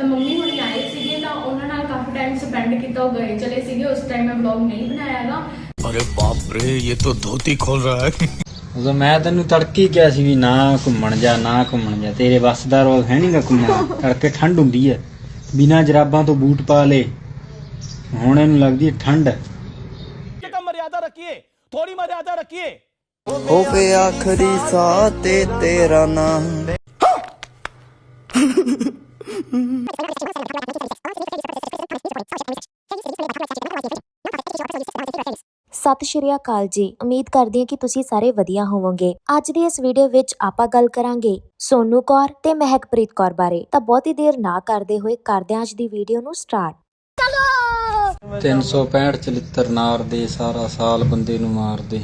ਤਾਂ ਮੰਮੀ ਹੁਣੀ ਆਏ ਸੀਗੇ ਤਾਂ ਉਹਨਾਂ ਨਾਲ ਕਾਫੀ ਟਾਈਮ ਸਪੈਂਡ ਕੀਤਾ ਉਹ ਗਏ ਚਲੇ ਸੀਗੇ। ਉਸ ਟਾਈਮ ਮੈਂ ਵਲੌਗ ਨਹੀਂ ਬਣਾਇਆਗਾ। ਅਰੇ ਬਾਪ ਰੇ ਇਹ ਤਾਂ ਧੋਤੀ ਖੋਲ ਰਹਾ ਹੈ। ਉਦੋਂ ਮੈਂ ਤੈਨੂੰ ਤੜਕੀ ਕਿਹਾ ਸੀ ਵੀ ਨਾ ਘੁੰਮਣ ਜਾ ਨਾ ਘੁੰਮਣ ਜਾ। ਤੇਰੇ ਵੱਸ ਦਾ ਰੋਲ ਹੈ ਨਹੀਂਗਾ ਘੁੰਮਣਾ। ਤੜਕੇ ਠੰਡ ਹੁੰਦੀ ਹੈ। ਬਿਨਾਂ ਜਰਾਬਾਂ ਤੋਂ ਬੂਟ ਪਾ ਲੇ। ਹੁਣ ਇਹਨੂੰ ਲੱਗਦੀ ਹੈ ਠੰਡ। ਤਾਂ ਮਰਿਆਦਾ ਰੱਖੀਏ ਥੋੜੀ ਮਰਿਆਦਾ ਰੱਖੀਏ। ਹੋਵੇ ਆਖਰੀ ਸਾਹ ਤੇਰਾ ਨਾਮ। ਸਤਿ ਸ਼੍ਰੀ ਅਕਾਲ ਜੀ। ਉਮੀਦ ਕਰਦੀ ਹਾਂ ਕਿ ਤੁਸੀਂ ਸਾਰੇ ਵਧੀਆ ਹੋਵੋਗੇ। ਅੱਜ ਦੀ ਇਸ ਵੀਡੀਓ ਵਿੱਚ ਆਪਾਂ ਗੱਲ ਕਰਾਂਗੇ ਸੋਨੂ ਕੌਰ ਤੇ ਮਹਿਕਪ੍ਰੀਤ ਕੌਰ ਬਾਰੇ। ਤਾਂ ਬਹੁਤੀ ਦੇਰ ਨਾ ਕਰਦੇ ਹੋਏ ਕਰਦੇ ਹਾਂ ਅੱਜ ਦੀ ਵੀਡੀਓ ਨੂੰ ਸਟਾਰਟ। 365 ਚਲਿੱਤਰ ਨਾਰ ਦੇ ਸਾਰਾ ਸਾਲ ਬੰਦੇ ਨੂੰ ਮਾਰਦੇ।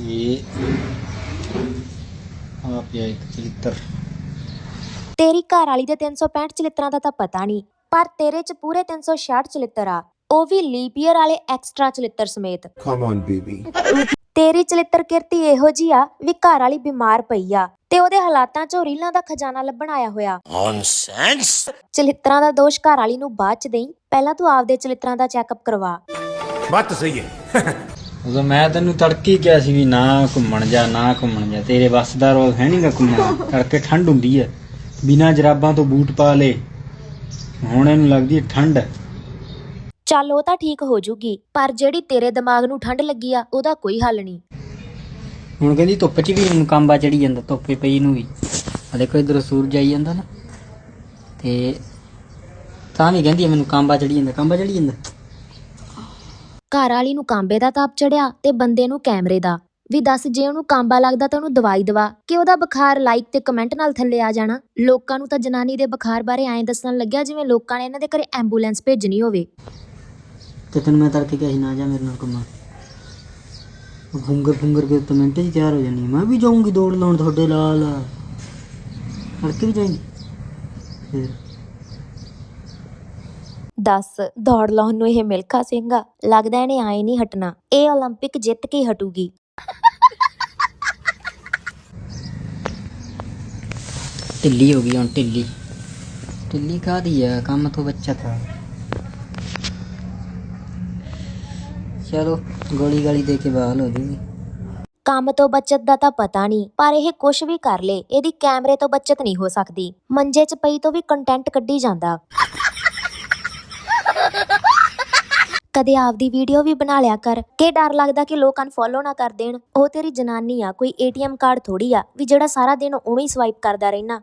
ਇਹ ਆ ਇੱਕ ਚਲਿੱਤਰ। ਤੇਰੀ ਘਰ ਵਾਲੀ ਦੇ 365 ਚਲਿੱਤਰਾਂ ਦਾ ਤਾਂ ਪਤਾ ਨਹੀਂ ਪਰ ਤੇਰੇ 'ਚ ਪੂਰੇ 366 ਚਲਿੱਤਰ ਆ ਉਹ ਵੀ ਲੀਪ ਵਾਲੇ ਐਕਸਟਰਾ ਚਲਿੱਤਰ ਸਮੇਤ। ਕਮ ਔਨ ਬੀਬੀ ਤੇਰੀ ਚਲਿੱਤਰ ਕਿਰਤੀ ਇਹੋ ਜੀ ਆ ਵੀ ਘਰ ਵਾਲੀ ਬਿਮਾਰ ਪਈ ਆ ਤੇ ਉਹਦੇ ਹਾਲਾਤਾਂ 'ਚੋਂ ਰੀਲਾਂ ਦਾ ਖਜ਼ਾਨਾ ਲੱਭਣ ਆਇਆ ਹੋਇਆ। ਨੌਨਸੈਂਸ ਚਲਿੱਤਰਾਂ ਦਾ ਦੋਸ਼ ਘਰ ਵਾਲੀ ਨੂੰ ਬਾਅਦ 'ਚ ਦੇਈ ਪਹਿਲਾਂ ਤੂੰ ਆਪਦੇ ਚਲਿੱਤਰਾਂ ਦਾ ਚੈੱਕਅਪ ਕਰਵਾ। ਬਾਤ ਸਹੀ ਹੈ। ਉਦੋਂ ਮੈਂ ਤੈਨੂੰ ਤੜਕੀ ਕਿਹਾ ਸੀ ਵੀ ਨਾ ਘੁੰਮਣ ਜਾ ਨਾ ਘੁੰਮਣ ਜਾ ਤੇਰੇ ਵੱਸ ਰੋਗ ਹੈ ਨਹੀਂਗਾ ਘੁੰਮਣਾ ਕਰਕੇ ਠੰਡ ਹੁੰਦੀ ਹੈ ਬਿਨਾਂ ਜਰਾਬਾਂ ਤੋਂ ਬੂਟ ਪਾ ਲੇ ਹੁਣ ਇਹਨੂੰ ਲੱਗਦੀ ਹੈ ਠੰਡ। ਚੱਲ ਉਹ ਤਾਂ ਠੀਕ ਹੋ ਜੂਗੀ ਪਰ ਜਿਹੜੀ ਤੇਰੇ ਦਿਮਾਗ ਨੂੰ ਠੰਡ ਲੱਗੀ ਆ ਉਹਦਾ ਕੋਈ ਹੱਲ ਨਹੀਂ। ਹੁਣ ਕਹਿੰਦੀ ਧੁੱਪ 'ਚ ਵੀ ਮੈਨੂੰ ਕਾਂਬਾ ਚੜੀ ਜਾਂਦਾ ਧੁੱਪੇ ਪਈ ਨੂੰ ਵੀ। ਆ ਦੇਖੋ ਇਧਰ ਸੂਰਜ ਆਈ ਜਾਂਦਾ ਨਾ। ਤੇ ਤਾਂ ਵੀ ਕਹਿੰਦੀ ਹੈ ਮੈਨੂੰ ਕਾਂਬਾ ਚੜੀ ਜਾਂਦਾ ਕਾਂਬਾ ਚੜੀ ਜਾਂਦਾ। ਘਰ ਵਾਲੀ ਨੂੰ ਕਾਂਬੇ ਦਾ ਤਾਪ ਚੜਿਆ ਤੇ ਬੰਦੇ ਨੂੰ ਕੈਮਰੇ ਦਾ। ਵੀ ਦੱਸ ਜੇ ਉਹਨੂੰ ਕਾਂਬਾ ਲੱਗਦਾ ਤਾਂ ਉਹਨੂੰ ਦਵਾਈ ਦਵਾ ਕਿ ਉਹਦਾ ਬੁਖਾਰ ਲਾਈਕ ਤੇ ਕਮੈਂਟ ਨਾਲ ਥੱਲੇ ਆ ਜਾਣਾ ਲੋਕਾਂ ਨੂੰ ਤਾਂ ਜਨਾਨੀ ਦੇ ਬੁਖਾਰ ਬਾਰੇ ਐਂ ਦੱਸਣ ਲੱਗਿਆ ਜਿਵੇਂ ਲੋਕਾਂ ਨੇ ਇਹਨਾਂ ਦੇ ਘਰੇ ਐਂਬੂਲੈਂਸ ਭੇਜਣੀ ਹੋਵੇ ਤੇ ਤੈਨੂੰ ਮੈਂ ਤੜਕੇ ਕਿਹਾ ਸੀ ਨਾ ਜਾ ਮੇਰੇ ਨਾਲ ਘੁੰਮਣ ਉਹ ਫੁੰਗਰ ਫੁੰਗਰ ਕੇ ਤਾਂ ਮਿੰਟ 'ਚ ਹੀ ਤਿਆਰ ਹੋ ਜਾਣੀ ਮੈਂ ਵੀ ਜਾਊਂਗੀ ਦੌੜ ਲਾਉਣ ਤੁਹਾਡੇ ਨਾਲ ਤੜਕੇ ਵੀ ਜਾਏਂਗੀ ਫਿਰ ਦੱਸ ਦੌੜ ਲਾਉਣ ਨੂੰ ਇਹ ਮਿਲਖਾ ਸਿੰਘ ਆ ਲੱਗਦਾ ਇਹਨੇ ਆਏ ਨਹੀਂ ਹਟਣਾ ਇਹ 올림픽 ਜਿੱਤ ਕੇ ਹੀ ਹਟੂਗੀ ਢਿੱਲੀ ਹੋ ਗਈ ਹੁਣ, ਢਿੱਲੀ। ਢਿੱਲੀ ਕਾਦੀ ਆ? ਕੰਮ ਤੋਂ ਬੱਚਾ ਥਾ ਚਲੋ, ਗੋਲੀ ਗਾਲੀ ਦੇ ਕੇ ਬਹਾਲ ਹੋ ਜੂਗੀ। ਕੰਮ ਤੋਂ ਬਚਤ ਦਾ ਤਾਂ ਪਤਾ ਨਹੀਂ, ਪਰ ਇਹ ਕੁਝ ਵੀ ਕਰ ਲੇ, ਇਹਦੀ ਕੈਮਰੇ ਤੋਂ ਬਚਤ ਨਹੀਂ ਹੋ ਸਕਦੀ। ਮੰਜੇ 'ਚ ਪਈ ਤੋਂ ਵੀ ਕੰਟੈਂਟ ਕੱਢੀ ਜਾਂਦਾ। ਕਦੇ ਆਪਦੀ ਵੀਡੀਓ ਵੀ ਬਣਾ ਲਿਆ ਕਰ। ਕਿ ਡਰ ਲੱਗਦਾ ਕਿ ਲੋਕ ਅਨਫੋਲੋ ਨਾ ਕਰ ਦੇਣ। ਉਹ ਤੇਰੀ ਜਨਾਨੀ ਆ ਕੋਈ ਏਟੀਐਮ ਕਾਰਡ ਥੋੜੀ ਆ ਵੀ ਜਿਹੜਾ ਸਾਰਾ ਦਿਨ ਉਹਨੂੰ ਹੀ ਸਵਾਈਪ ਕਰਦਾ ਰਹਿਣਾ।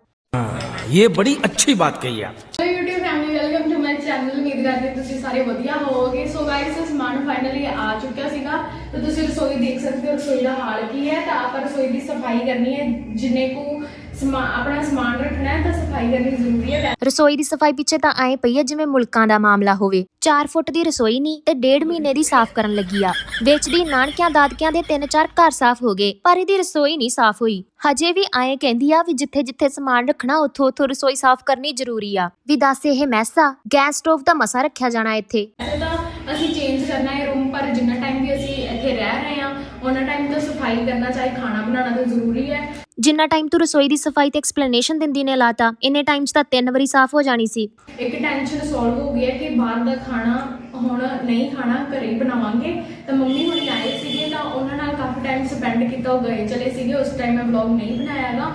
ਇਹ ਬੜੀ ਅੱਛੀ ਬਾਤ ਕਹੀ ਆ। Hello YouTube family welcome to my channel ਉਮੀਦ ਕਰਦੇ ਤੁਸੀਂ ਸਾਰੇ ਵਧੀਆ ਹੋਵੋਗੇ। ਸੋ ਗਾਇਸ ਸਮਾਨ ਫਾਈਨਲੀ ਆ ਚੁੱਕਿਆ ਸੀਗਾ। ਤੇ ਤੁਸੀਂ ਰਸੋਈ ਦੇਖ ਸਕਦੇ ਹੋ ਰਸੋਈ ਦਾ ਹਾਲ ਕੀ ਹੈ। ਤਾਂ ਆਪਾਂ ਰਸੋਈ ਦੀ ਸਫ਼ਾਈ ਕਰਨੀ ਹੈ। ਜਿੰਨੇ ਕੋ ਸਮਾ ਆਪਣਾ ਸਮਾਨ ਰੱਖਣਾ ਹੈ ਤਾਂ ਸਫ਼ਾਈ ਕਰਨੀ ਜ਼ਰੂਰੀ ਹੈ। ਰਸੋਈ ਦੀ ਸਫ਼ਾਈ ਪਿੱਛੇ ਤਾਂ ਐਂ ਪਈ ਹੈ ਜਿਵੇਂ ਮੁਲਕਾਂ ਦਾ ਮਾਮਲਾ ਹੋਵੇ। 4 ਫੁੱਟ ਦੀ ਰਸੋਈ ਨਹੀਂ ਤੇ ਡੇਢ ਮਹੀਨੇ ਦੀ ਸਾਫ਼ ਕਰਨ ਲੱਗੀ ਆ। ਵਿੱਚ ਦੀ ਨਾਨਕਿਆਂ ਦਾਦਕਿਆਂ ਦੇ ਤਿੰਨ ਚਾਰ ਘਰ ਸਾਫ਼ ਹੋ ਗਏ ਪਰ ਇਹਦੀ ਰਸੋਈ ਨਹੀਂ ਸਾਫ਼ ਹੋਈ। ਹਜੇ ਵੀ ਐਂ ਕਹਿੰਦੀ ਆ ਵੀ ਜਿੱਥੇ ਜਿੱਥੇ ਸਮਾਨ ਰੱਖਣਾ ਉੱਥੋਂ ਉੱਥੋਂ ਰਸੋਈ ਸਾਫ਼ ਕਰਨੀ ਜ਼ਰੂਰੀ ਆ। ਵੀ ਦੱਸ ਇਹ ਮੈਸ ਆ? ਗੈਸ ਸਟੋਵ ਤਾਂ ਮਸਾ ਰੱਖਿਆ ਜਾਣਾ ਇੱਥੇ। ਵੈਸੇ ਤਾਂ ਅਸੀਂ ਚੇਂਜ ਕਰਨਾ ਹੈ ਰੂਮ ਪਰ ਜਿੰਨਾ ਟਾਈਮ ਵੀ ਅਸੀਂ ਇੱਥੇ ਰਹਿ ਰਹੇ ਹਾਂ ਉਹਨਾਂ ਟਾਈਮ ਤਾਂ ਸਫ਼ਾਈ ਕਰਨਾ ਚਾਹੇ ਖਾਣਾ ਬਣਾਉਣਾ ਤਾਂ ਜ਼ਰੂਰੀ ਹੈ। ਜਿੰਨਾ ਟਾਈਮ ਤੂੰ ਰਸੋਈ ਦੀ ਸਫ਼ਾਈ ਤੇ ਐਕਸਪਲੇਨੇਸ਼ਨ ਦਿੰਦੀ ਨੇ ਲਾਤਾ, ਇੰਨੇ ਟਾਈਮ 'ਚ ਤਾਂ ਤਿੰਨ ਵਾਰੀ ਸਾਫ਼ ਹੋ ਜਾਣੀ ਸੀ। ਇੱਕ ਟੈਨਸ਼ਨ ਸੋਲਵ ਹੋ ਗਈ ਹੈ ਕਿ ਬਾਹਰ ਦਾ ਖਾਣਾ ਹੁਣ ਨਹੀਂ ਖਾਣਾ, ਘਰੇ ਹੀ ਬਣਾਵਾਂਗੇ। ਤਾਂ ਮੰਮੀ ਹੁਣੀ ਆਏ ਸੀਗੇ ਤਾਂ ਉਹਨਾਂ ਨਾਲ ਕਾਫੀ ਟਾਈਮ ਸਪੈਂਡ ਕੀਤਾ, ਉਹ ਗਏ ਚਲੇ ਸੀਗੇ। ਉਸ ਟਾਈਮ ਮੈਂ ਵਲੌਗ ਨਹੀਂ ਬਣਾਇਆਗਾ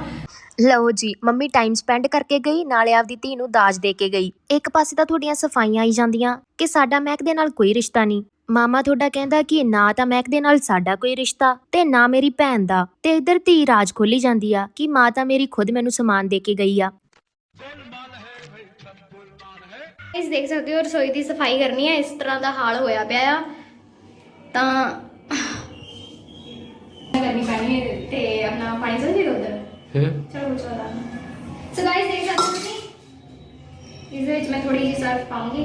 ਲਓ ਜੀ ਮੰਮੀ ਟਾਈਮ ਸਪੈਂਡ ਕਰਕੇ ਗਈ ਨਾਲੇ ਆਪਦੀ ਧੀ ਨੂੰ ਦਾਜ ਦੇ ਕੇ ਗਈ। ਇੱਕ ਪਾਸੇ ਤਾਂ ਤੁਹਾਡੀਆਂ ਸਫਾਈਆਂ ਆਈ ਜਾਂਦੀਆਂ ਕਿ ਸਾਡਾ ਮਹਿਕ ਦੇ ਨਾਲ ਕੋਈ ਰਿਸ਼ਤਾ ਨਹੀਂ। ਮਾਮਾ ਤੁਹਾਡਾ ਕਹਿੰਦਾ ਕਿ ਨਾ ਤਾਂ ਮਹਿਕ ਦੇ ਨਾਲ ਸਾਡਾ ਕੋਈ ਰਿਸ਼ਤਾ ਤੇ ਨਾ ਮੇਰੀ ਭੈਣ ਦਾ। ਤੇ ਇੱਧਰ ਧੀ ਰਾਜ ਖੋਲੀ ਜਾਂਦੀ ਆ ਕਿ ਮਾਂ ਤਾਂ ਮੇਰੀ ਖੁਦ ਮੈਨੂੰ ਸਮਾਨ ਦੇ ਕੇ ਗਈ ਆ। ਇਸ ਦੇਖ ਸਕਦੇ ਹੋ ਰਸੋਈ ਦੀ ਸਫ਼ਾਈ ਕਰਨੀ ਹੈ ਇਸ ਤਰ੍ਹਾਂ ਦਾ ਹਾਲ ਹੋਇਆ ਪਿਆ ਆ। ਤਾਂ ਕਰਨੀ ਪੈਣੀ ਹੈ ਤੇ ਆਪਣਾ ਪਾਣੀ ਚਲ ਉਧਰ? ਚਲੋ ਚਲੋ ਸੋ ਗਾਇਸ ਦੇਖ ਸਕਦੇ ਹੋ ਤੁਸੀਂ? ਇਸ ਦੇ ਵਿੱਚ ਮੈਂ ਥੋੜੀ ਜਿਹੀ ਸਰਫ ਪਾਉਂਗੀ।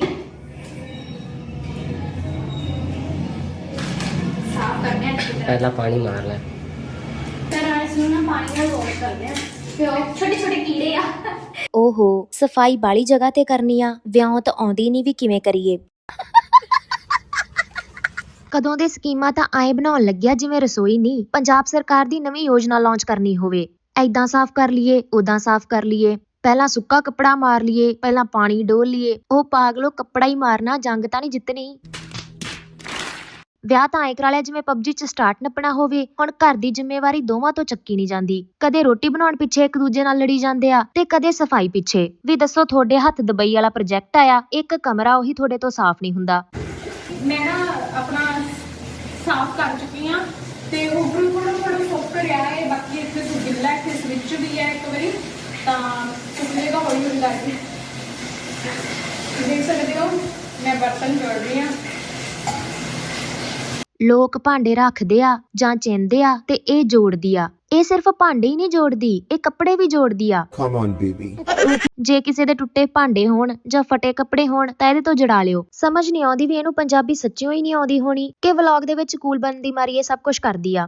ਸਾਫ਼ ਕਰਨਾ ਹੈ ਅੱਛੀ ਤਰ੍ਹਾਂ ਪਹਿਲਾਂ ਪਾਣੀ ਮਾਰ ਲੈ। ਫਿਰ ਇਸ ਨੂੰ ਨਾ ਪਾਣੀ ਨਾਲ ਵਾਸ਼ ਕਰਦੇ ਹਾਂ ਤੇ ਉਹ ਛੋਟੇ ਛੋਟੇ ਕੀੜੇ ਆ। ਓਹੋ ਸਫ਼ਾਈ ਬਾਲੀ ਜਗ੍ਹਾ ਤੇ ਕਰਨੀ ਆ। ਵਿਆਹ ਤਾਂ ਆਉਂਦੀ ਨਹੀਂ ਵੀ ਕਿਵੇਂ ਕਰੀਏ। ਕਦੋਂ ਦੇ ਸਕੀਮਾਂ ਤਾਂ ਆਏ ਬਣਾਉਣ ਲੱਗਿਆ ਜਿਵੇਂ ਰਸੋਈ ਨਹੀਂ ਪੰਜਾਬ ਸਰਕਾਰ ਦੀ ਨਵੀਂ ਯੋਜਨਾ ਲਾਂਚ ਕਰਨੀ ਹੋਵੇ। ਐਦਾਂ ਸਾਫ਼ ਕਰ ਲਈਏ ਉਦਾਂ ਸਾਫ਼ ਕਰ ਲਈਏ। ਪਹਿਲਾਂ ਸੁੱਕਾ ਕੱਪੜਾ ਮਾਰ ਲਈਏ, ਪਹਿਲਾਂ ਪਾਣੀ ਡੋਲ ਲਈਏ। ਉਹ ਪਾਗਲੋ ਕੱਪੜਾ ਹੀ ਮਾਰਨਾ, ਜੰਗ ਤਾਂ ਨਹੀਂ ਜਿੱਤਣੀ। ਵਿਆਹ ਤਾਂ ਐ ਕਰਾ ਲਿਆ ਜਿਵੇਂ ਪਬਜੀ ਚ ਸਟਾਰਟ ਨੱਪਣਾ ਹੋਵੇ। ਹੁਣ ਘਰ ਦੀ ਜ਼ਿੰਮੇਵਾਰੀ ਦੋਵਾਂ ਤੋਂ ਚੱਕੀ ਨਹੀਂ ਜਾਂਦੀ। ਕਦੇ ਰੋਟੀ ਬਣਾਉਣ ਪਿੱਛੇ ਇੱਕ ਦੂਜੇ ਨਾਲ ਲੜੀ ਜਾਂਦੇ ਆ ਤੇ ਕਦੇ ਸਫ਼ਾਈ ਪਿੱਛੇ। ਵੀ ਦੱਸੋ ਤੁਹਾਡੇ ਹੱਥ ਦੁਬਈ ਵਾਲਾ ਪ੍ਰੋਜੈਕਟ ਆਇਆ, ਇੱਕ ਕਮਰਾ ਉਹੀ ਤੁਹਾਡੇ ਤੋਂ ਸਾਫ਼ ਨਹੀਂ ਹੁੰਦਾ। ਮੈਂ ਨਾ ਆਪਣਾ ਸਾਫ਼ ਕਰ ਚੁੱਕੀ ਆ ਤੇ ਉੱਪਰੋਂ ਥੋੜਾ ਥੋੜਾ ਸੁੱਕ ਰਿਹਾ ਹੈ ਬਾਕੀ ਇੱਥੇ ਤੋਂ ਗਿੱਲਾ ਹੈ ਇਸ ਵਿੱਚ ਵੀ ਹੈ ਇੱਕ ਵਾਰੀ ਤਾਂ ਸੁੱਕੇਗਾ ਹੌਲੀ ਹੌਲੀ ਕਰਕੇ ਦੇਖ ਸਕਦੇ ਹੋ ਮੈਂ ਬਰਤਨ ਜੋੜ ਰਹੀ ਆ ਲੋਕ ਭਾਂਡੇ ਰੱਖਦੇ ਆ ਜਾਂ ਚਿੰਦੇ ਆ ਤੇ ਇਹ ਜੋੜਦੀ ਆ। ਇਹ ਸਿਰਫ ਭਾਂਡੇ ਹੀ ਨਹੀਂ ਜੋੜਦੀ ਇਹ ਕੱਪੜੇ ਵੀ ਜੋੜਦੀ ਆ। Come on, baby. ਜੇ ਕਿਸੇ ਦੇ ਟੁੱਟੇ ਭਾਂਡੇ ਹੋਣ ਜਾਂ ਫਟੇ ਕੱਪੜੇ ਹੋਣ ਤਾਂ ਇਹਦੇ ਤੋਂ ਜੜਾ ਲਿਓ। ਸਮਝ ਨਹੀਂ ਆਉਂਦੀ ਵੀ ਇਹਨੂੰ ਪੰਜਾਬੀ ਸੱਚਿਓ ਹੀ ਨਹੀਂ ਆਉਂਦੀ ਹੋਣੀ ਕਿ ਵਲੌਗ ਦੇ ਵਿੱਚ ਕੂਲ ਬਣਨ ਦੀ ਮਾਰੀ ਇਹ ਸਭ ਕੁਝ ਕਰਦੀ ਆ।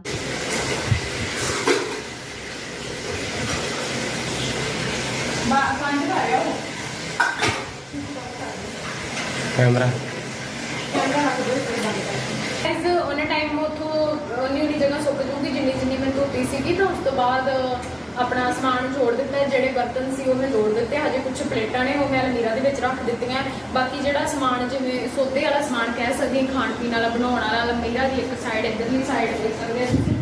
ਬਾ ਕੰਡ ਕਰ ਰਿਹਾ ਕੈਮਰਾ। ਐਸ ਉਹਨੇ ਟਾਈਮ ਉਥੋਂ ਉਨੀ ਉਨੀ ਜਗ੍ਹਾ ਸੁੱਕ ਜੂਗੀ, ਜਿੰਨੀ ਜਿੰਨੀ ਮੈਂ ਧੋਤੀ ਸੀਗੀ, ਤਾਂ ਉਸ ਤੋਂ ਬਾਅਦ ਆਪਣਾ ਸਮਾਨ ਛੋੜ ਦਿੱਤਾ, ਜਿਹੜੇ ਬਰਤਨ ਸੀ ਉਹ ਮੈਂ ਜੋੜ ਦਿੱਤੇ। ਹਜੇ ਕੁਝ ਪਲੇਟਾਂ ਨੇ, ਉਹ ਮੈਂ ਅਲਮੀਰਾ ਦੇ ਵਿੱਚ ਰੱਖ ਦਿੱਤੀਆਂ। ਬਾਕੀ ਜਿਹੜਾ ਸਮਾਨ ਜਿਵੇਂ ਸੌਦੇ ਵਾਲਾ ਸਮਾਨ ਕਹਿ ਸਕਦੇ ਖਾਣ ਪੀਣ ਵਾਲਾ, ਬਣਾਉਣ ਵਾਲਾ, ਅਲਮੀਰਾ ਦੀ ਇੱਕ ਸਾਈਡ ਇਧਰਲੀ ਸਾਈਡ ਦੇਖ ਸਕਦੇ ਹੋ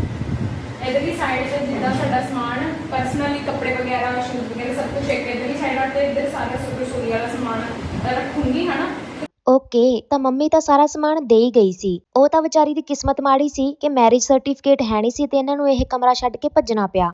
ਇਧਰਲੀ ਸਾਈਡ ਤੇ ਜਿੱਦਾਂ ਸਾਡਾ ਸਮਾਨ ਪਰਸਨਲੀ ਕੱਪੜੇ ਵਗੈਰਾ ਸ਼ੂਜ਼ ਵਗੈਰਾ ਸਭ ਕੁਝ ਇੱਕ ਇਧਰਲੀ ਸਾਈਡ ਆ ਤੇ ਇਧਰ ਸਾਰਾ ਸੁੱਕ ਰਸੋਈ ਵਾਲਾ ਸਮਾਨ ਰੱਖੂੰਗੀ ਹਨਾ? ਓਕੇ ਤਾਂ ਮੰਮੀ ਤਾਂ ਸਾਰਾ ਸਮਾਨ ਦੇ ਹੀ ਗਈ ਸੀ। ਉਹ ਤਾਂ ਵਿਚਾਰੀ ਦੀ ਕਿਸਮਤ ਮਾੜੀ ਸੀ ਕਿ ਮੈਰਿਜ ਸਰਟੀਫਿਕੇਟ ਹੈ ਨਹੀਂ ਸੀ ਤੇ ਇਹਨਾਂ ਨੂੰ ਇਹ ਕਮਰਾ ਛੱਡ ਕੇ ਭੱਜਣਾ ਪਿਆ।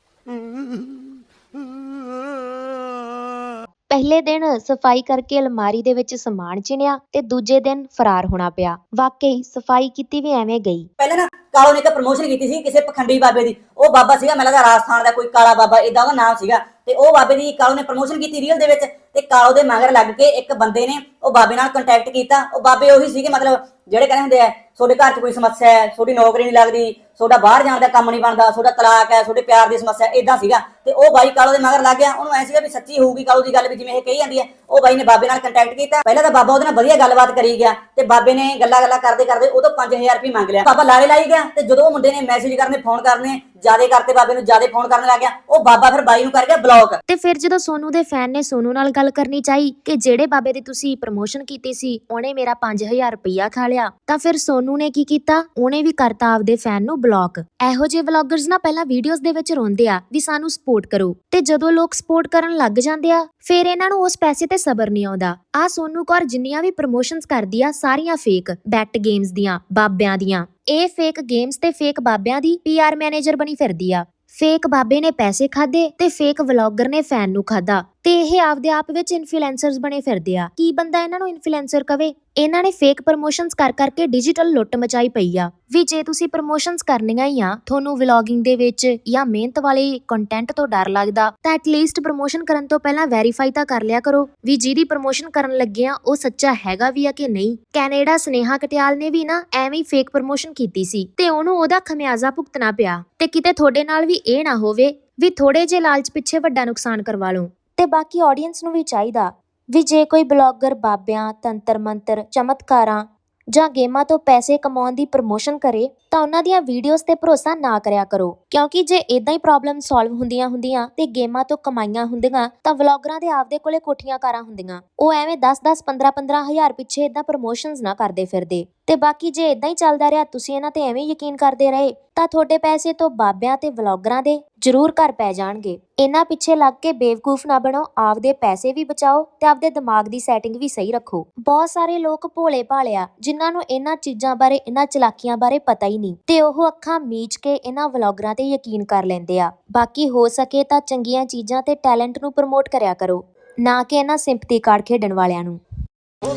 ਪਹਿਲੇ ਦਿਨ ਸਫ਼ਾਈ ਕਰਕੇ ਅਲਮਾਰੀ ਦੇ ਵਿੱਚ ਸਮਾਨ ਚਿਣਿਆ ਤੇ ਦੂਜੇ ਦਿਨ ਫਰਾਰ ਹੋਣਾ ਪਿਆ। ਵਾਕਈ ਸਫ਼ਾਈ ਕੀਤੀ ਵੀ ਐਵੇਂ ਗਈ। ਪਹਿਲਾਂ ਨਾ ਕਾਲੋ ਨੇ ਇੱਕ ਪ੍ਰਮੋਸ਼ਨ ਕੀਤੀ ਸੀ ਕਿਸੇ ਪਖੰਡੀ ਬਾਬੇ ਦੀ? ਉਹ ਬਾਬਾ ਸੀਗਾ ਮੈਨੂੰ ਲੱਗਦਾ ਰਾਜਸਥਾਨ ਦਾ ਕੋਈ ਕਾਲਾ ਬਾਬਾ ਇਦਾਂ ਦਾ ਨਾਮ ਸੀਗਾ। ਤੇ ਉਹ ਬਾਬੇ ਦੀ ਕਾਲੋ ਨੇ ਪ੍ਰਮੋਸ਼ਨ ਕੀਤੀ ਰੀਅਲ ਦੇ ਵਿੱਚ ਤੇ ਕਾਲੋ ਦੇ ਮਗਰ ਲੱਗ ਕੇ ਇੱਕ ਬੰਦੇ ਨੇ ਉਹ ਬਾਬੇ ਨਾਲ ਕੰਟੈਕਟ ਕੀਤਾ। ਉਹ ਬਾਬੇ ਉਹੀ ਸੀਗੇ, ਮਤਲਬ ਜਿਹੜੇ ਕਹਿੰਦੇ ਹੁੰਦੇ ਆ, ਤੁਹਾਡੇ ਘਰ 'ਚ ਕੋਈ ਸਮੱਸਿਆ ਹੈ, ਤੁਹਾਡੀ ਨੌਕਰੀ ਨਹੀਂ ਲੱਗਦੀ, ਤੁਹਾਡਾ ਬਾਹਰ ਜਾਣ ਦਾ ਕੰਮ ਨਹੀਂ ਬਣਦਾ, ਤੁਹਾਡਾ ਤਲਾਕ ਹੈ, ਤੁਹਾਡੇ ਪਿਆਰ ਦੀ ਸਮੱਸਿਆ ਇਦਾਂ ਸੀਗਾ। ਤੇ ਉਹ ਬਾਈ ਕਾਲੋ ਦੇ ਮਗਰ ਲੱਗ ਗਿਆ। ਉਹਨੂੰ ਐ ਸੀਗਾ ਵੀ ਸੱਚੀ ਹੋਊਗੀ ਕਾਲੋ ਦੀ ਗੱਲ ਵੀ, ਜਿਵੇਂ ਇਹ ਕਹੀ ਜਾਂਦੀ ਹੈ। ਉਹ ਬਾਈ ਨੇ ਬਾਬੇ ਨਾਲ ਕੰਟੈਕਟ ਕੀਤਾ। ਪਹਿਲਾਂ ਤਾਂ ਬਾਬਾ ਉਹਦੇ ਨਾਲ ਵਧੀਆ ਗੱਲਬਾਤ ਕਰੀ ਗਿਆ ਤੇ ਬਾਬੇ ਨੇ ਗੱਲਾਂ ਗੱਲਾਂ ਕਰਦੇ ਕਰਦੇ ਉਹ ਤੋਂ 5000 ਰੁਪਏ ਮੰਗ ਲਿਆ। ਬਾਬਾ ਲਾਰੇ ਲਾਈ ਗਿਆ ਤੇ ਜਦੋਂ ਉਹ ਮੁੰਡੇ ਨੇ ਮੈਸੇਜ ਕਰਨੇ ਫੋਨ ਕਰਨੇ ਜਿਆਦੇ ਕਰਤੇ ਬਾਬੇ ਨੂੰ, ਜਿਆਦੇ ਫੋਨ ਕਰਨ ਲੱਗ ਗਿਆ ਉਹ ਬਾਬਾ ਫਿਰ ਬਾਈ ਨੂੰ ਕਰ ਗਿਆ ਬਲੌਕ ਤੇ ਫਿਰ ਜਦੋਂ ਸੋਨੂ ਦੇ ਫੈਨ ਨੇ ਸੋਨੂ ਨਾਲ ਗੱਲ ਕਰਨੀ ਚਾਹੀ ਕਿ ਜਿਹੜੇ ਬਾਬੇ ਦੀ ਤੁਸੀਂ ਪ੍ਰਮੋਸ਼ਨ ਕੀਤੀ ਸੀ, ਉਹਨੇ ਮੇਰਾ 5000 ਰੁਪਇਆ ਖਾ ਲਿਆ, ਤਾਂ ਫਿਰ ਸੋਨੂ ਨੇ ਕੀ ਕੀਤਾ? ਉਹਨੇ ਵੀ ਕਰਤਾ ਆਪਦੇ ਫੈਨ ਨੂੰ ਬਲੌਕ ਇਹੋ ਜਿਹੇ ਵਲੌਗਰਸ ਨਾ ਪਹਿਲਾਂ ਵੀਡੀਓਜ਼ ਦੇ ਵਿੱਚ ਰੋਂਦੇ ਆ ਵੀ ਸਾਨੂੰ ਸਪੋਰਟ ਕਰੋ। ਤੇ ਜਦੋਂ ਲੋਕ ਸਪੋਰਟ ਕਰਨ ਲੱਗ ਜਾਂਦੇ ਆ, ਫਿਰ ਇਹਨਾਂ ਨੂੰ ਉਸ ਪੈਸੇ ਤੇ ਸਬਰ ਨਹੀਂ ਆਉਂਦਾ। ਆ ਸੋਨੂ ਕੌਰ ਜਿੰਨੀਆਂ ਵੀ ਪ੍ਰਮੋਸ਼ਨਸ ਕਰਦੀ ਆ, ਸਾਰੀਆਂ ਫੇਕ ਬੈਟ ਗੇਮਸ ਦੀਆਂ, ਬਾਬਿਆਂ ਦੀਆਂ। ਇਹ ਫੇਕ ਗੇਮਸ ਤੇ ਫੇਕ ਬਾਬਿਆਂ ਦੀ ਪੀਆਰ ਮੈਨੇਜਰ ਬਣੀ ਫਿਰਦੀ ਆ। ਫੇਕ ਬਾਬੇ ਨੇ ਪੈਸੇ ਖਾਦੇ ਤੇ ਫੇਕ ਵਲੌਗਰ ਨੇ ਫੈਨ ਨੂੰ ਖਾਦਾ ਤੇ ਇਹ ਆਪਦੇ ਆਪ ਵਿੱਚ ਇਨਫਲੂਐਂਸਰਸ ਬਣੇ ਫਿਰਦੇ ਆ। ਕੀ ਬੰਦਾ ਇਹਨਾਂ ਨੂੰ ਇਨਫਲੂਐਂਸਰ ਕਵੇ? ਇਹਨਾਂ ਨੇ ਫੇਕ ਪ੍ਰਮੋਸ਼ਨਸ ਕਰ ਕਰਕੇ ਡਿਜੀਟਲ ਲੁੱਟ ਮਚਾਈ ਪਈ ਆ। ਵੀ ਜੇ ਤੁਸੀਂ ਪ੍ਰਮੋਸ਼ਨਸ ਕਰਨੀਆਂ ਹੀ ਆ, ਤੁਹਾਨੂੰ ਵਲੌਗਿੰਗ ਦੇ ਵਿੱਚ ਜਾਂ ਮਿਹਨਤ ਵਾਲੇ ਕੰਟੈਂਟ ਤੋਂ ਡਰ ਲੱਗਦਾ, ਤਾਂ ਐਟਲੀਸਟ ਪ੍ਰਮੋਸ਼ਨ ਕਰਨ ਤੋਂ ਪਹਿਲਾਂ ਵੈਰੀਫਾਈ ਤਾਂ ਕਰ ਲਿਆ ਕਰੋ ਵੀ ਜਿਹਦੀ ਪ੍ਰਮੋਸ਼ਨ ਕਰਨ ਲੱਗੇ ਆ, ਉਹ ਸੱਚਾ ਹੈਗਾ ਵੀ ਆ ਕਿ ਨਹੀਂ। ਕੈਨੇਡਾ ਸਨੇਹਾ ਕਟਿਆਲ ਨੇ ਵੀ ਨਾ ਐਵੇਂ ਹੀ ਫੇਕ ਪ੍ਰਮੋਸ਼ਨ ਕੀਤੀ ਸੀ ਤੇ ਉਹਨੂੰ ਉਹਦਾ ਖਮਿਆਜ਼ਾ ਭੁਗਤਣਾ ਪਿਆ। ਤੇ ਕਿਤੇ ਤੁਹਾਡੇ ਨਾਲ ਵੀ ਇਹ ਨਾ ਹੋਵੇ ਵੀ ਥੋੜੇ ਜਿਹੇ ਲਾਲਚ ਪਿੱਛੇ ਵੱਡਾ ਨੁਕਸਾਨ ਕਰਵਾ ਲਓ ਤੇ ਬਾਕੀ ਆਡੀਅנס ਨੂੰ ਵੀ ਚਾਹੀਦਾ ਵੀ ਜੇ ਕੋਈ ਬਲੌਗਰ ਬਾਬਿਆਂ ਤੰਤਰ ਮੰਤਰ ਚਮਤਕਾਰਾਂ ਜਾਂ ਗੇਮਾਂ ਤੋਂ ਪੈਸੇ ਕਮਾਉਣ ਦੀ ਪ੍ਰਮੋਸ਼ਨ ਕਰੇ ਤਾਂ ਉਹਨਾਂ ਦੀਆਂ ਵੀਡੀਓਜ਼ ਤੇ ਭਰੋਸਾ ਨਾ ਕਰਿਆ ਕਰੋ। ਕਿਉਂਕਿ ਜੇ ਇਦਾਂ ਹੀ ਪ੍ਰੋਬਲਮ ਸੋਲਵ ਹੁੰਦੀਆਂ ਹੁੰਦੀਆਂ ਤੇ ਗੇਮਾਂ ਤੋਂ ਕਮਾਈਆਂ ਹੁੰਦੀਆਂ, ਤਾਂ ਵਲੌਗਰਾਂ ਦੇ ਆਪਦੇ ਕੋਲੇ ਕੋਠੀਆਂ ਕਾਰਾਂ ਹੁੰਦੀਆਂ। ਉਹ ਐਵੇਂ 10-10 15-15 ਹਜ਼ਾਰ ਪਿੱਛੇ ਇਦਾਂ ਪ੍ਰਮੋਸ਼ਨਸ ਨਾ ਕਰਦੇ ਫਿਰਦੇ। ਤੇ ਬਾਕੀ ਜੇ ਇਦਾਂ ਹੀ ਚੱਲਦਾ ਰਿਹਾ, ਤੁਸੀਂ ਇਹਨਾਂ ਤੇ ਐਵੇਂ ਯਕੀਨ ਕਰਦੇ ਰਹੇ, ਤਾਂ ਤੁਹਾਡੇ ਪੈਸੇ ਤੋਂ ਬਾਬਿਆਂ ਤੇ ਵਲੌਗਰਾਂ ਦੇ ਜ਼ਰੂਰ ਘਰ ਪੈ ਜਾਣਗੇ। ਇਹਨਾਂ ਪਿੱਛੇ ਲੱਗ ਕੇ ਬੇਵਕੂਫ ਨਾ ਬਣੋ, ਆਪਦੇ ਪੈਸੇ ਵੀ ਬਚਾਓ ਤੇ ਆਪਦੇ ਦਿਮਾਗ ਦੀ ਸੈਟਿੰਗ ਵੀ ਸਹੀ ਰੱਖੋ। ਬਹੁਤ ਸਾਰੇ ਲੋਕ ਭੋਲੇ ਭਾਲਿਆ ਜਿਨ੍ਹਾਂ ਨੂੰ ਇਹਨਾਂ ਚੀਜ਼ਾਂ ਬਾਰੇ, ਇਹਨਾਂ ਚਲਾਕੀਆਂ ਬਾਰੇ ਪਤਾ ਹੀ ਨਹੀਂ। ਤੇ ਉਹ ਅੱਖਾਂ ਮੀਚ ਕੇ ਇਹਨਾਂ ਵਲੌਗਰਾਂ ਤੇ ਯਕੀਨ ਕਰ ਲੈਂਦੇ ਆ। ਬਾਕੀ ਹੋ ਸਕੇ ਤਾਂ ਚੰਗੀਆਂ ਚੀਜ਼ਾਂ ਤੇ ਟੈਲੈਂਟ ਨੂੰ ਪ੍ਰਮੋਟ ਕਰਿਆ ਕਰੋ। ਨਾ ਕਿ ਇਹਨਾਂ ਸਿੰਪਥੀ ਕਾਰਡ ਖੇਡਣ ਵਾਲਿਆਂ ਨੂੰ।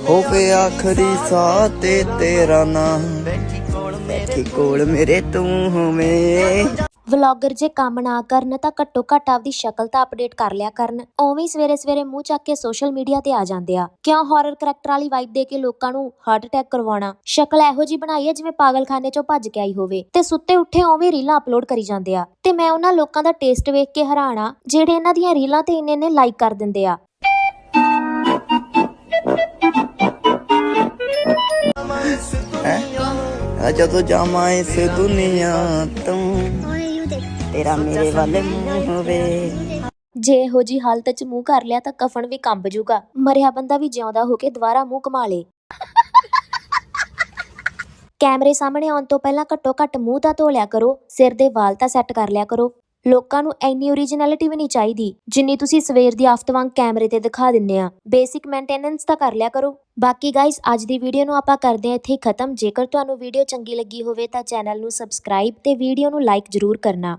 ਹੋਵੇ ਆਖਰੀ ਸਾਹ ਤੇ ਤੇਰਾ ਨਾਮ ਬੈਠੀ ਕੋਲ ਮੇਰੇ ਤੂੰ ਹੋਵੇਂ। ਵਲੌਗਰ ਜੇ ਕੰਮ ਨਾ ਕਰਨ ਤਾਂ ਘੱਟੋ ਘੱਟ ਆਪਦੀ ਸ਼ਕਲ ਤਾਂ ਅਪਡੇਟ ਕਰ ਲਿਆ ਕਰਨ। ਉਵੇਂ ਹੀ ਸਵੇਰੇ ਸਵੇਰੇ ਮੂੰਹ ਚੱਕ ਕੇ ਸੋਸ਼ਲ ਮੀਡੀਆ ਤੇ ਆ ਜਾਂਦੇ ਆ। ਕਿਉਂ ਹਾਰਰ ਕਰੈਕਟਰ ਵਾਲੀ ਵਾਈਬ ਦੇ ਕੇ ਲੋਕਾਂ ਨੂੰ ਹਾਰਟ ਅਟੈਕ ਕਰਵਾਉਣਾ? ਸ਼ਕਲ ਇਹੋ ਜੀ ਬਣਾਈ ਹੈ ਜਿਵੇਂ ਪਾਗਲਖਾਨੇ ਚੋਂ ਭੱਜ ਕੇ ਆਈ ਹੋਵੇ। ਤੇ ਸੁੱਤੇ ਉੱਠੇ ਉਵੇਂ ਰੀਲਾਂ ਅਪਲੋਡ ਕਰੀ ਜਾਂਦੇ ਆ। ਤੇ ਮੈਂ ਉਹਨਾਂ ਲੋਕਾਂ ਦਾ ਟੇਸਟ ਵੇਖ ਕੇ ਹੈਰਾਨ ਆ, ਜਿਹੜੇ ਇਹਨਾਂ ਦੀਆਂ ਰੀਲਾਂ ਤੇ ਇੰਨੇ ਇੰਨੇ ਲਾਈਕ ਕਰ ਦਿੰਦੇ ਆ। ਆ ਜਦੋਂ ਜਾਵਾਂ ਇਸ ਦੁਨੀਆ ਤੋਂ ਤੇਰਾ ਮੇਰੇ ਵੱਲ ਮੂੰਹ ਹੋਵੇ। ਜੇ ਇਹੋ ਜੀ ਹਾਲਤ 'ਚ ਮੂੰਹ ਕਰ ਲਿਆ ਤਾਂ ਕਫਨ ਵੀ ਕੰਬ ਜੂਗਾ। ਮਰਿਆ ਬੰਦਾ ਵੀ ਜਿਉਂਦਾ ਹੋ ਕੇ ਦੁਬਾਰਾ ਮੂੰਹ ਕਮਾ ਲੇ। ਕੈਮਰੇ ਸਾਹਮਣੇ ਆਉਣ ਤੋਂ ਪਹਿਲਾਂ ਘੱਟੋ ਘੱਟ ਮੂੰਹ ਤਾਂ ਧੋ ਲਿਆ ਕਰੋ, ਸਿਰ ਦੇ ਵਾਲ ਤਾਂ ਸੈੱਟ ਕਰ ਲਿਆ ਕਰੋ। ਲੋਕਾਂ ਨੂੰ ਐਨੀ ਓਰੀਜਨੈਲਿਟੀ ਵੀ ਨਹੀਂ ਚਾਹੀਦੀ, ਜਿੰਨੀ ਤੁਸੀਂ ਸਵੇਰ ਦੀ ਆਫਤ ਵਾਂਗ ਕੈਮਰੇ ਤੇ ਦਿਖਾ ਦਿੰਦੇ ਆ। ਬੇਸਿਕ ਮੇਨਟੇਨੈਂਸ ਤਾਂ ਕਰ ਲਿਆ ਕਰੋ। ਬਾਕੀ ਗਾਇਸ ਅੱਜ ਦੀ ਵੀਡੀਓ ਨੂੰ ਆਪਾਂ ਕਰਦੇ ਹਾਂ ਇੱਥੇ ਖਤਮ। ਜੇਕਰ ਤੁਹਾਨੂੰ ਵੀਡੀਓ ਚੰਗੀ ਲੱਗੀ ਹੋਵੇ ਤਾਂ ਚੈਨਲ ਨੂੰ ਸਬਸਕ੍ਰਾਈਬ ਤੇ ਵੀਡੀਓ ਨੂੰ ਲਾਈਕ ਜ਼ਰੂਰ ਕਰਨਾ।